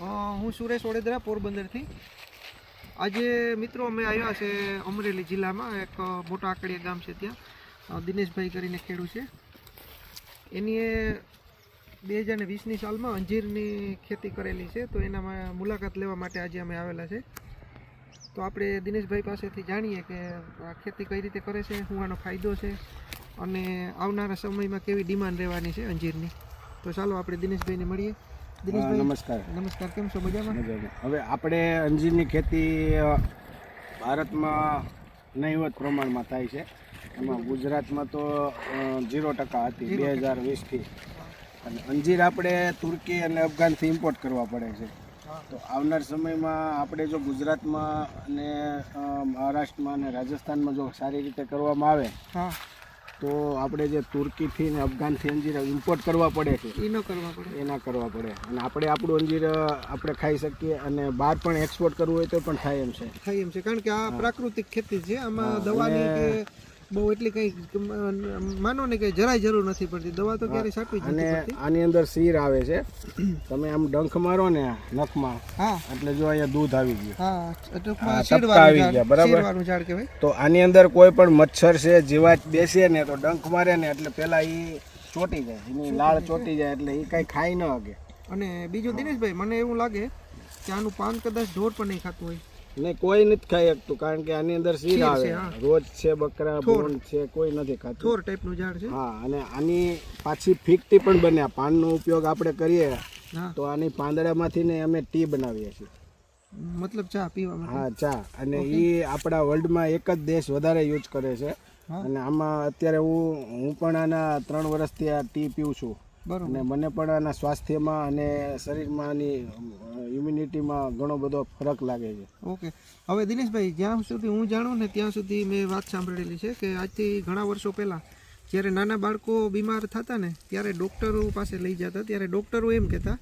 હું સુરેશ વડોદરા પોરબંદરથી. આજે મિત્રો અમે આવ્યા છે અમરેલી જિલ્લામાં, એક મોટા આકડીયા ગામ છે ત્યાં. દિનેશભાઈ કરીને ખેડૂત છે. એની બે હજાર વીસની સાલમાં અંજીરની ખેતી કરેલી છે, તો એનામાં મુલાકાત લેવા માટે આજે અમે આવેલા છે. તો આપણે દિનેશભાઈ પાસેથી જાણીએ કે આ ખેતી કઈ રીતે કરે છે શું આનો ફાયદો છે, અને આવનારા સમયમાં કેવી ડિમાન્ડ રહેવાની છે અંજીરની. તો ચાલો આપણે દિનેશભાઈને મળીએ. નમસ્કાર. નમસ્કાર કેમ છો? મજામાં. હવે આપણે અંજીરની ખેતી ભારતમાં નહીવત પ્રમાણમાં થાય છે. એમાં ગુજરાતમાં તો ઝીરો ટકા હતી બે હજાર વીસથી. અને અંજીર આપણે તુર્કી અને અફઘાનથી ઇમ્પોર્ટ કરવા પડે છે. તો આવનાર સમયમાં આપણે જો ગુજરાતમાં અને મહારાષ્ટ્રમાં અને રાજસ્થાનમાં જો સારી રીતે કરવામાં આવે તો આપણે જે તુર્કીથી ને અફઘાનથી અંજીર ઇમ્પોર્ટ કરવા પડે છે એ ન કરવા પડે. એના કરવા પડે. અને આપણે આપણું અંજીર આપણે ખાઈ શકીએ અને બહાર પણ એક્સપોર્ટ કરવું હોય તો પણ થાય એમ છે. થાય એમ છે. કારણ કે આ પ્રાકૃતિક ખેતી છે. આમાં દવા દવાની કે બહુ એટલી કઈ માનો ને કે જરાય જરૂર નથી પડતી. દવા તો ક્યારેય છાંટવી જ અને આની અંદર શીર આવે છે. તમે આમ ડંખ મારો ને નખમાં હા. એટલે જો અહીંયા દૂધ આવી ગયું. હા ટપકા આવી ગયા, બરાબર? તો આની અંદર કોઈ પણ મચ્છર છે જીવાત બેસે ને તો ડંખ મારે ને એટલે પેલા એ ચોટી જાય. એની લાળ ચોટી જાય એટલે એ કાંઈ ખાઈ ન હકે. અને બીજું દિનેશભાઈ મને એવું લાગે કે આનું પાન કદાચ ઢોર પણ નહીં ખાતું હોય. ને કોઈ નથી ખાઈ શકતું કારણ કે આની અંદર શીર આવે. રોજ છે બકરા થોર. છે કોઈ નથી ખાતું. થોર ટાઈપનું ઝાડ છે? હા અને આની પાછી ફીકટી પણ બને પાનનો ઉપયોગ આપણે કરીએ તો આની પાંદડામાંથી ને અમે ટી બનાવીએ છીએ. મતલબ ચા પીવા હા ચા. અને એ આપણા વર્લ્ડમાં એક જ દેશ વધારે યુઝ કરે છે. અને આમાં અત્યારે હું હું પણ આના ત્રણ વર્ષથી આ ટી પીઉં છું. અને મને પણ આના સ્વાસ્થ્યમાં અને શરીરમાં આની ઇમ્યુનિટીમાં ઘણો બધો ફરક લાગે છે. ઓકે. હવે દિનેશભાઈ જ્યાં સુધી હું જાણું ને ત્યાં સુધી મેં વાત સાંભળેલી છે કે આજથી ઘણા વર્ષો પહેલાં જ્યારે નાના બાળકો બીમાર થતા ને ત્યારે ડૉક્ટરો પાસે લઈ જતા ત્યારે ડૉક્ટરો એમ કહેતા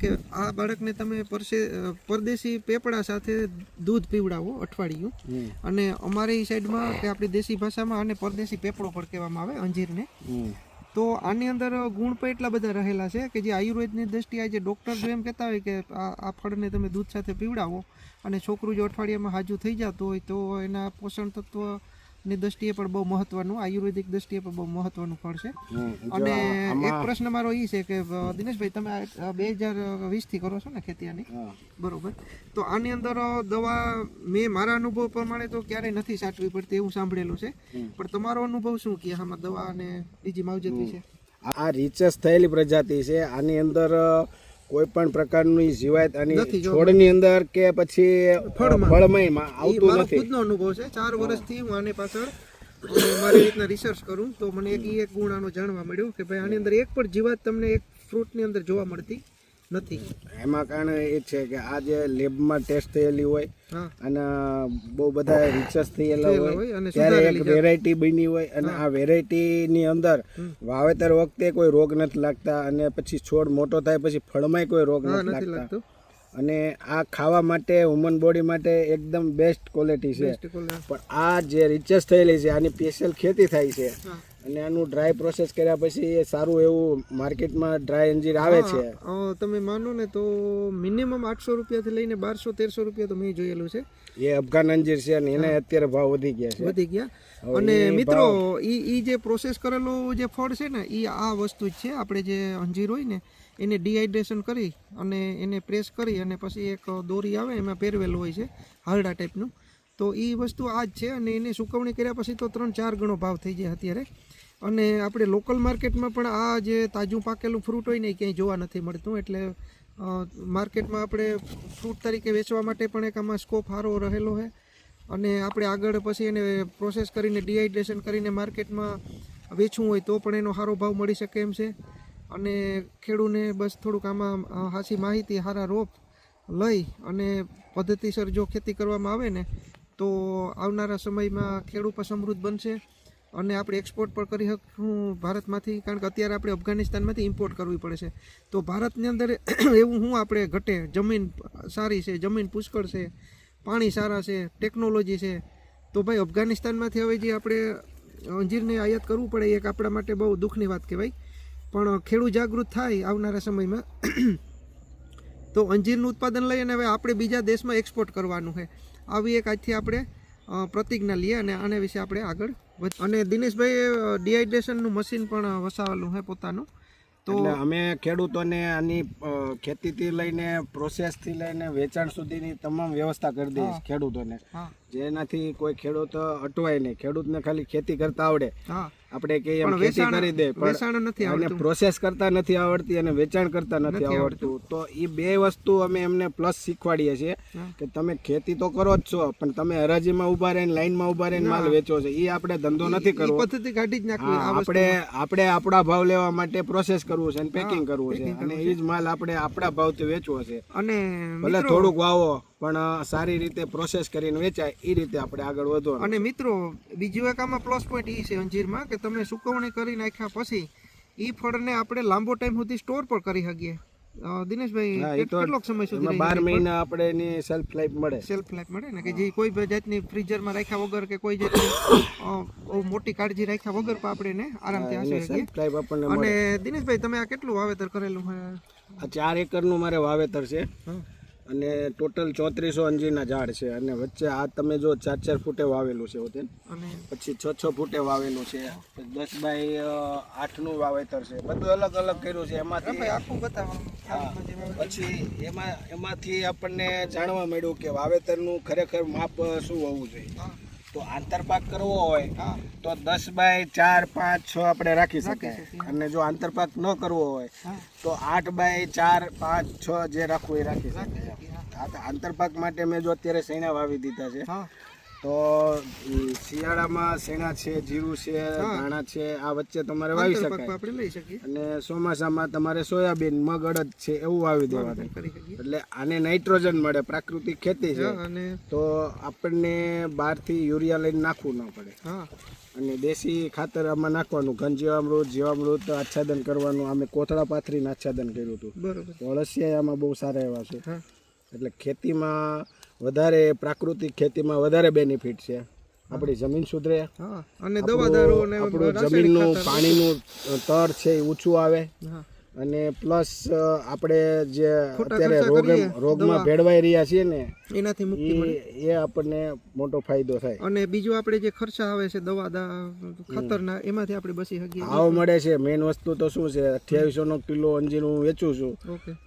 કે આ બાળકને તમે પરસે પરદેશી પેપડા સાથે દૂધ પીવડાવો અઠવાડિયું. અને અમારી સાઈડમાં કે આપણી દેશી ભાષામાં આને પરદેશી પેપડો પણ કહેવામાં આવે અંજીરને. તો આની અંદર ગુણ પણ એટલા બધા રહેલા છે કે જે આયુર્વેદની દ્રષ્ટિએ આજે ડૉક્ટર જો એમ કહેતા હોય કે આ ફળને તમે દૂધ સાથે પીવડાવો અને છોકરું જો અઠવાડિયામાં હાજુ થઈ જતું હોય તો એના પોષણ તત્વની દ્રષ્ટિએ પણ બહુ મહત્વનું આયુર્વેદિક દ્રષ્ટિએ પણ બહુ મહત્વનું ફળ છે. અને એક પ્રશ્ન મારો એ છે કે દિનેશભાઈ તમે બે હજાર વીસથી કરો છો ને ખેતીયાની? બરોબર. તો આની અંદર દવા મેં મારા અનુભવ પ્રમાણે તો ક્યારેય નથી સાચવી પડતી એવું સાંભળેલું છે. પણ તમારો અનુભવ શું કે આમાં દવા અને બીજી માવજત વિશે આ રીચસ થયેલી પ્રજાતિ છે. આની અંદર કોઈ પણ પ્રકારની જીવાત આની નથી છોડની અંદર કે પછી ફળમાં. આવતું નથી. ખુદનો અનુભવ છે. ચાર વર્ષથી હું આને પાછળ મારી રીતના રિસર્ચ કરું તો મને એક એક ગુણ આનો જાણવા મળ્યો કે ભાઈ આની અંદર એક પણ જીવાત તમને એક ફ્રૂટની અંદર જોવા મળતી નથી. એમાં કારણ એ છે કે આ જે લેબમાં ટેસ્ટ થયેલી હોય અને બહુ બધા રિસર્ચ થયેલા હોય ત્યારે એક વેરાયટી બની હોય અને આ વેરાયટીની અંદર વાવેતર વખતે કોઈ રોગ નથી લાગતા અને પછી છોડ મોટો થાય પછી ફળમાંય કોઈ રોગ નથી લાગતો. અને આ ખાવા માટે હ્યુમન બોડી માટે એકદમ બેસ્ટ ક્વોલિટી છે. પણ આ જે રિચર્સ થયેલી છે આની સ્પેશિયલ ખેતી થાય છે. અને આનું ડ્રાય પ્રોસેસ કર્યા પછી એ સારું એવું માર્કેટમાં ડ્રાય અંજીર આવે છે. તમે માનો ને તો મિનિમમ આઠસો રૂપિયાથી લઈને બારસો તેરસો રૂપિયા તો મેં જોયેલું છે. એ અફઘાન અંજીર છે અને એને અત્યારે ભાવ વધી ગયા છે. વધી ગયા. અને મિત્રો ઈ ઈ જે પ્રોસેસ કરેલું જે ફળ છે ને ઈ આ વસ્તુ જ છે. આપણે જે અંજીર હોય ને એને ડિહાઇડ્રેશન કરી અને એને પ્રેસ કરી અને પછી એક દોરી આવે એમાં પહેરવેલું હોય છે હારડા ટાઈપનું તો એ વસ્તુ આ જ છે અને એને સુકવણી કર્યા પછી તો ત્રણ ચાર ગણો ભાવ થઈ જાય અત્યારે. અને આપણે લોકલ માર્કેટમાં પણ આ જે તાજું પાકેલું ફ્રૂટ હોય ને ક્યાંય જોવા નથી મળતું. એટલે માર્કેટમાં આપણે ફ્રૂટ તરીકે વેચવા માટે પણ એક આમાં સ્કોપ સારો રહેલો છે. અને આપણે આગળ પછી એને પ્રોસેસ કરીને ડિહાઇડ્રેશન કરીને માર્કેટમાં વેચવું હોય તો પણ એનો સારો ભાવ મળી શકે એમ છે. અને ખેડૂને બસ થોડુંક આમાં હાસી માહિતી સારા રોપ લઈ અને પદ્ધતિસર જો ખેતી કરવામાં આવે ને, તો આવનારા સમયમાં ખેડૂત સમૃદ્ધ બનશે. અને આપણે એક્સપોર્ટ પણ કરી શકું ભારતમાંથી, કારણ કે અત્યારે આપણે અફઘાનિસ્તાનમાંથી ઇમ્પોર્ટ કરવી પડે છે. તો ભારતની અંદર એવું શું આપણે ઘટે, જમીન સારી છે, જમીન પુષ્કળ છે, પાણી સારા છે ટેકનોલોજી છે. તો ભાઈ અફઘાનિસ્તાનમાંથી હવે જે આપણે અંજીરને આયાત કરવું પડે એક આપણા માટે બહુ દુઃખની વાત કહેવાય. પણ ખેડૂત જાગૃત થાય આવનારા સમયમાં. તો અંજીરનું ઉત્પાદન લઈ અને હવે આપણે બીજા દેશમાં એક્સપોર્ટ કરવાનું છે. આવી એક આજથી આપણે પ્રતિજ્ઞા લઈએ અને આના વિશે આપણે આગળ અને દિનેશભાઈ ડિહાઇડ્રેશનનું મશીન પણ વસાવેલું છે પોતાનું. તો અમે ખેડૂતોને આની ખેતીથી લઈને પ્રોસેસથી લઈને વેચાણ સુધીની તમામ વ્યવસ્થા કરી દઈએ ખેડૂતોને. જેનાથી કોઈ ખેડૂત અટવાય નહીં. ખેડૂતને ખાલી ખેતી કરતા આવડે. આપણે કહીએ એમ ખેતી કરી દે વેચાણ નથી અને પ્રોસેસ કરતા નથી આવડતી અને વેચાણ કરતા નથી આવડતું. તો એ બે વસ્તુ અમે એમને પ્લસ શીખવાડીએ છીએ કે તમે ખેતી તો કરો જ છો પણ તમે હરાજીમાં ઊભા રહીને લાઈનમાં ઊભા રહીને માલ વેચો છો. એ આપણે ધંધો નથી કરવો. પદ્ધતિ કાઢી જ નાખવી આપણે આપણે આપણા ભાવ લેવા માટે પ્રોસેસ કરવું છે અને પેકિંગ કરવું છે. અને એ જ માલ આપણે આપણા ભાવથી વેચવો છે. અને ભલે થોડુંક વાવો. પણ સારી રીતે પ્રોસેસ કરીને વેચાય એ રીતે આપણે આગળ વધો અને મિત્રો બીજું એક આમાં પ્લસ પોઈન્ટ એ છે અંજીરમાં કે તમે સુકવણી કરી નાખ્યા પછી એ ફળને આપણે લાંબો ટાઈમ સુધી સ્ટોર પર કરી શકીએ. દિનેશભાઈ કેટલો સમય સુધી બાર મહિના આપણે એની સેલ્ફ લાઈફ મળે. સેલ્ફ લાઈફ મળે ને કે જે કોઈ જાતની ફ્રીઝરમાં રાખ્યા વગર કે કોઈ જાતની મોટી કાળજી રાખ્યા વગર પણ આપણે એને આરામથી હાંસી શકીએ અને દિનેશભાઈ તમે આ કેટલું વાવેતર કરેલું આ ચાર એકરનું મારે વાવેતર છે. અને ટોટલ ચોત્રીસો અંજીરના ઝાડ છે. અને વચ્ચે આ તમે જો ચાર ચાર ફૂટે વાવેલું છે હોતે પછી છ છ ફૂટે વાવેલું છે. દસ બાય આઠનું વાવેતર છે. બધું અલગ અલગ કર્યું છે. એમાંથી આખું પછી એમાં એમાંથી આપણને જાણવા મળ્યું કે વાવેતરનું ખરેખર માપ શું હોવું જોઈએ. તો આંતરપાક કરવો હોય. તો દસ બાય ચાર પાંચ છ આપણે રાખી શકાય. અને જો આંતરપાક ન કરવો હોય તો આઠ બાય ચાર પાંચ છ જે રાખવું એ રાખી શકાય. આંતરપાક માટે મેં જો અત્યારે શેણા વાવી દીધા છે. તો શિયાળામાં શેણા છે જીરું છે ધાણા છે આ વચ્ચે તમારે વાવી શકાય. આપણે લઈ શકીએ. અને ચોમાસામાં તમારે સોયાબીન મગ અડદ છે એવું વાવી દેવાનું. એટલે આને નાઇટ્રોજન મળે પ્રાકૃતિક ખેતી છે. તો આપણને બહારથી યુરિયા લઈને નાખવું ન પડે. અને દેશી ખાતર આમાં નાખવાનું ઘન જીવામૃત જીવામૃત આચ્છાદન કરવાનું. અમે કોથળા પાથરીને આચ્છાદન કર્યું હતું. બરોબર. અળસિયા આમાં બહુ સારા એવા છે. એટલે ખેતીમાં વધારે પ્રાકૃતિક ખેતીમાં વધારે બેનિફિટ છે. આપણી જમીન સુધરે. અને દવાદારો ને આપણું જમીનનું પાણીનું તર છે એ ઊંચું આવે. હા. અને પ્લસ આપણે જે અત્યારે રોગ રોગમાં ભેળવાઈ રહ્યા છીએ ને એનાથી મુક્તિ મળે. એ આપણને મોટો ફાયદો થાય. અને બીજું આપણે જે ખર્ચા આવે છે દવા દા ખાતરના એમાંથી આપણે બચી શકીએ. ભાવ મળે છે. મેઇન વસ્તુ તો શું છે અઠ્યાવીસો નો કિલો અંજીર હું વેચું છું.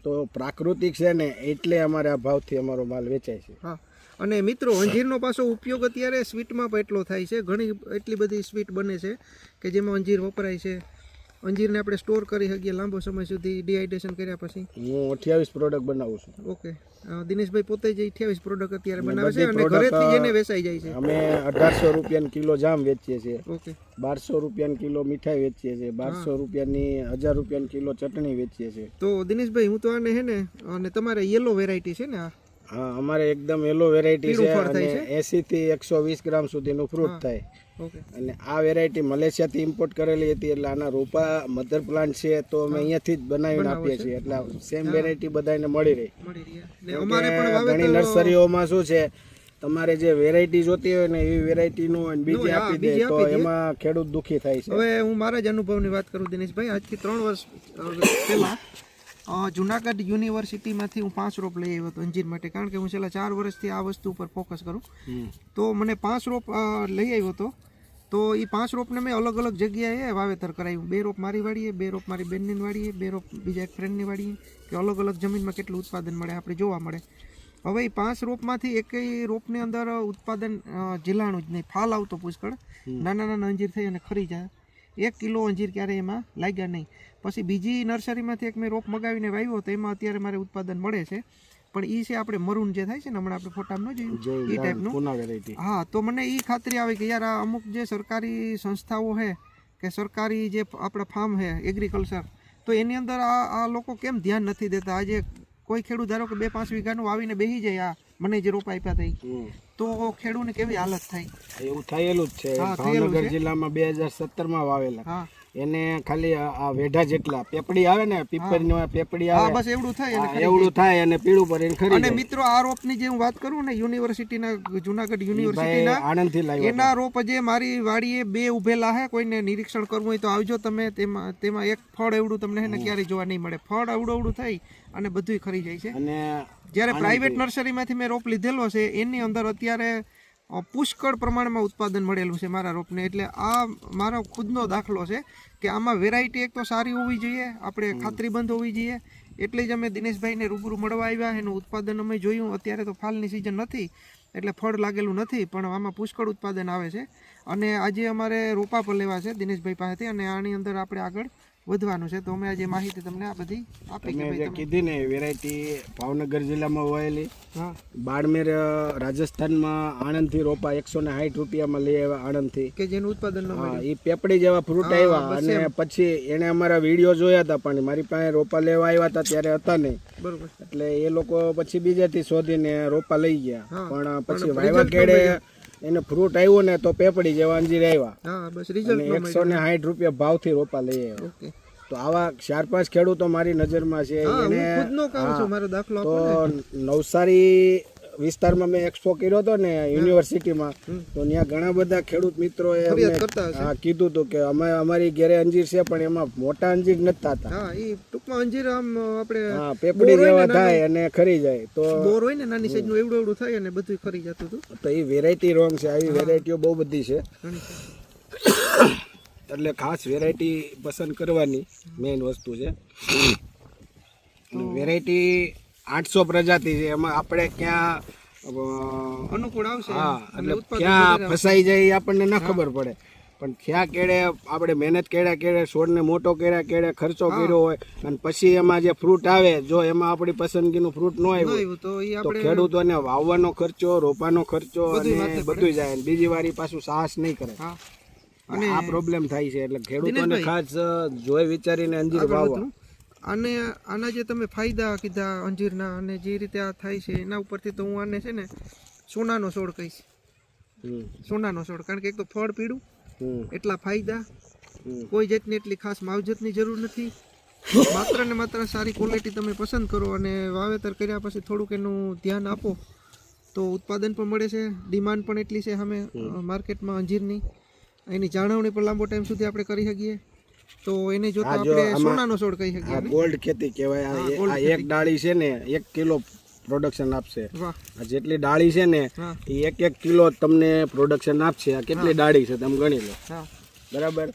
તો પ્રાકૃતિક છે ને એટલે અમારે આ ભાવથી અમારો માલ વેચાય છે. હા. અને મિત્રો અંજીરનો પાછો ઉપયોગ અત્યારે સ્વીટમાં પણ એટલો થાય છે. ઘણી એટલી બધી સ્વીટ બને છે કે જેમાં અંજીર વપરાય છે. અંજીરને આપણે સ્ટોર કરી શકીએ લાંબો સમય સુધી ડિહાઇડ્રેશન કર્યા પછી. હું અઠ્યાવીસ પ્રોડક્ટ બનાવું છું. ઓકે. દિનેશભાઈ પોતે જ અઠ્યાવીસ પ્રોડક્ટ અત્યારે બનાવે છે અને ઘરેથી એને વેચાઈ જાય છે. અમે અઢારસો રૂપિયાની કિલો જામ વેચીએ છીએ. ઓકે. બારસો રૂપિયાની કિલો મીઠાઈ વેચીએ છીએ. બારસો રૂપિયાની હજાર રૂપિયાની કિલો ચટણી વેચીએ છીએ. તો દિનેશભાઈ હું તો આને હે ને અને તમારે યલો વેરાયટી છે ને આ? અમારે એકદમ યલો વેરાયટી છે અને એસી થી એકસો વીસ ગ્રામ સુધીનું ફ્રૂટ થાય. અને આ વેરાયટી મલેશિયાથી ઇમ્પોર્ટ કરેલી હતી એટલે આના રોપા મધર પ્લાન્ટ છે તો અમે અહીંયાથી જ બનાવીને આપીએ છીએ. એટલે સેમ વેરાયટી બધાને મળી રહી. ઘણી નર્સરીઓમાં શું છે તમારે જે વેરાયટી જોતી હોય ને એવી વેરાયટીનું અને બીજી આપી દે તો એમાં ખેડૂત દુખી થાય છે. હવે હું મારા જ અનુભવની વાત કરું દિનેશભાઈ. આજથી ત્રણ વર્ષ પહેલા જુનાગઢ યુનિવર્સિટીમાંથી હું પાંચ રોપ લઈ આવ્યો હતો અંજીર માટે. કારણ કે હું છેલ્લા ચાર વર્ષથી આ વસ્તુ ઉપર ફોકસ કરું. તો મને પાંચ રોપ લઈ આવ્યો હતો. તો એ પાંચ રોપને મેં અલગ અલગ જગ્યાએ વાવેતર કરાવ્યું બે રોપ મારી વાડીએ બે રોપ મારી બેનની વાડીએ બે રોપ બીજા એક ફ્રેન્ડની વાડીએ કે અલગ અલગ જમીનમાં કેટલું ઉત્પાદન મળે આપણે જોવા મળે. હવે એ પાંચ રોપમાંથી એકેય રોપની અંદર ઉત્પાદન જીલાણું જ નહીં ફાલ આવતો પુષ્કળ. નાના નાના અંજીર થઈ અને ખરી જાય. એક કિલો અંજીર ક્યારે એમાં લાગ્યા નહીં. પછી બીજી નર્સરીમાંથી એક મેં રોપ મગાવીને વાવ્યો તો એમાં અત્યારે મારે ઉત્પાદન મળે છે. પણ એ છે આપણે મરૂન જે થાય છે ને હમણાં આપણે ફોટામાં ન જોયું એ ટાઈપનું હા તો મને એ ખાતરી આવે કે યાર આ અમુક જે સરકારી સંસ્થાઓ છે કે સરકારી જે આપણા ફાર્મ છે એગ્રીકલ્ચર તો એની અંદર આ આ લોકો કેમ ધ્યાન નથી દેતા? આજે કોઈ ખેડૂત ધારો કે બે પાંચ વીઘાનું વાવીને બેસી જાય આ મને જે રોપા આપ્યા હતા. તો ખેડૂતને કેવી હાલત થાય? એવું થયેલું જ છે. ભાવનગર જિલ્લામાં બે હજાર સત્તરમાં વાવેલા. હા. એને ખાલી આ વેઢા જેટલા પેપડી આવે ને પીપળની પેપડી આવે. બસ એવડું થાય એવડું થાય અને પીળું પડે ખરી અને મિત્રો આ રોપની જે હું વાત કરું ને યુનિવર્સિટીના જુનાગઢ યુનિવર્સિટીના આણંદથી લાવ્યો એના રોપ જે મારી વાડીએ બે ઉભેલા હે કોઈને નિરીક્ષણ કરવું હોય તો આવજો તમે. તેમાં તેમાં એક ફળ એવડું તમને હે ને ક્યારેય જોવા નહીં મળે. ફળ અવડું અવડું થાય અને બધુંય ખરી જાય છે. અને જ્યારે પ્રાઇવેટ નર્સરીમાંથી મેં રોપ લીધેલો છે એની અંદર અત્યારે પુષ્કળ પ્રમાણમાં ઉત્પાદન મળેલું છે મારા રોપને. એટલે આ મારો ખુદનો દાખલો છે કે આમાં વેરાયટી એક તો સારી હોવી જોઈએ આપણે ખાતરીબંધ હોવી જોઈએ. એટલે જ અમે દિનેશભાઈને રૂબરૂ મળવા આવ્યા એનું ઉત્પાદન અમે જોયું. અત્યારે તો ફાલની સિઝન નથી એટલે ફળ લાગેલું નથી પણ આમાં પુષ્કળ ઉત્પાદન આવે છે. અને આજે અમારે રોપા પર લેવા છે દિનેશભાઈ પાસેથી અને આની અંદર આપણે આગળ વધવાનું છે. તો અમે આજે માહિતી તમને આ બધી આપી તમે જે કીધી ને વેરાયટી ભાવનગર જિલ્લામાં વહેલી બાડમેર રાજસ્થાનમાં આણંદથી રોપા એકસો ને સાઠ રૂપિયામાં લઈ આવ્યા આણંદથી. કે જેનું ઉત્પાદન હા એ પેપડી જેવા ફ્રૂટ આવ્યા અને પછી એને અમારા વીડિયો જોયા હતા પણ મારી પાસે રોપા લેવા આવ્યા હતા ત્યારે હતા નહીં. બરોબર એટલે એ લોકો પછી બીજેથી શોધીને રોપા લઈ ગયા. પણ પછી વાયવા કેડે એને ફ્રૂટ આવ્યું ને તો પેપડી જેવા અંજીર આવ્યા. એકસો ને સાઠ રૂપિયા ભાવથી રોપા લઈ આવ્યા. તો આવા ચાર પાંચ ખેડૂતો મારી નજરમાં છે એને તો નવસારી વિસ્તારમાં મેં એક્સપો કર્યો હતો ને યુનિવર્સિટીમાં તો ત્યાં ઘણા બધા ખેડૂત મિત્રોએ હા કીધું હતું કે અમે અમારી ઘેરે અંજીર છે પણ એમાં મોટા અંજીર નથી થતા હા એ ટૂંકમાં અંજીર આમ આપણે હા પેપડી જેવા થાય અને ખરી જાય તો બોર હોય ને નાની સાઈઝનું એવડું એવડું થાય અને બધું ખરી જતું હતું. તો એ વેરાયટી રોંગ છે આવી વેરાયટીઓ બહુ બધી છે. એટલે ખાસ વેરાયટી પસંદ કરવાની મેઇન વસ્તુ છે. વેરાયટી આઠસો પ્રજાતિ છે. એમાં આપણે ક્યાં અનુકૂળ આવશે. હા એટલે ક્યાં ફસાઈ જાય એ આપણને ના ખબર પડે. પણ ક્યાં કેડે આપણે મહેનત કેડા કેડે છોડને મોટો કેડા કેડે ખર્ચો કર્યો હોય અને પછી એમાં જે ફ્રૂટ આવે જો એમાં આપણી પસંદગીનું ફ્રૂટ ન આવ્યું તો ખેડૂતોને વાવવાનો ખર્ચો રોપાનો ખર્ચો અને બધું જાય. બીજી વારી પાછું સાહસ નહીં કરે. અને આ પ્રોબ્લેમ થાય છે. એટલે ખેડૂતોને ખાસ જોઈ વિચારીને અંજીર વાવવા. આને આના જે તમે ફાયદા કીધા અંજીરના અને જે રીતે આ થાય છે એના ઉપરથી તો હું આને છે ને સોનાનો છોડ કહીશ. સોનાનો છોડ. કારણ કે એક તો ફળ પીળું એટલા ફાયદા. કોઈ જાતની એટલી ખાસ માવજતની જરૂર નથી. માત્ર ને માત્ર સારી ક્વોલિટી તમે પસંદ કરો અને વાવેતર કર્યા પછી થોડુંક એનું ધ્યાન આપો. તો ઉત્પાદન પણ મળે છે ડિમાન્ડ પણ એટલી છે સામે માર્કેટમાં અંજીરની. એની જાળવણી પણ લાંબો ટાઈમ સુધી આપણે કરી શકીએ. તો એને જોતા આપણે સોનાનો છોડ કહી શકીએ આ ગોલ્ડ ખેતી કહેવાય. આ એક ડાળી છે ને એક કિલો પ્રોડક્શન આપશે. આ જેટલી ડાળી છે ને એ એક એક કિલો તમને પ્રોડક્શન આપશે. આ કેટલી ડાળી છે તમે ગણી લો. બરાબર?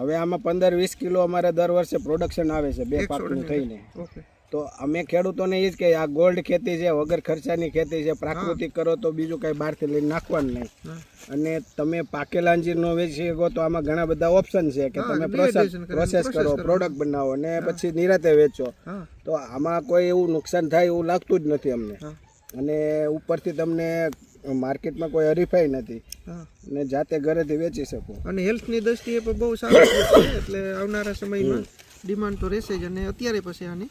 હવે આમાં પંદર વીસ કિલો અમારે દર વર્ષે પ્રોડક્શન આવે છે બે પાકનું થઈને. ઓકે. તો અમે ખેડૂતોને એ જ કે આ ગોલ્ડ ખેતી છે વગર ખર્ચાની ખેતી છે પ્રાકૃતિક કરો તો બીજું કાંઈ બહારથી લઈને નાખવાનું નહીં. અને તમે પાકેલા અંજીરનો વેચી શકો તો આમાં ઘણા બધા ઓપ્શન છે કે તમે પ્રોસેસ પ્રોસેસ કરો. પ્રોડક્ટ બનાવો અને પછી નિરાતે વેચો. તો આમાં કોઈ એવું નુકસાન થાય એવું લાગતું જ નથી અમને. અને ઉપરથી તમને માર્કેટમાં કોઈ હરીફાઈ નથી. અને ને જાતે ઘરેથી વેચી શકો. અને હેલ્થની દ્રષ્ટિએ પણ બહુ સારું એટલે આવનારા સમયમાં ડિમાન્ડ તો રહેશે જ અને અત્યારે પછી આની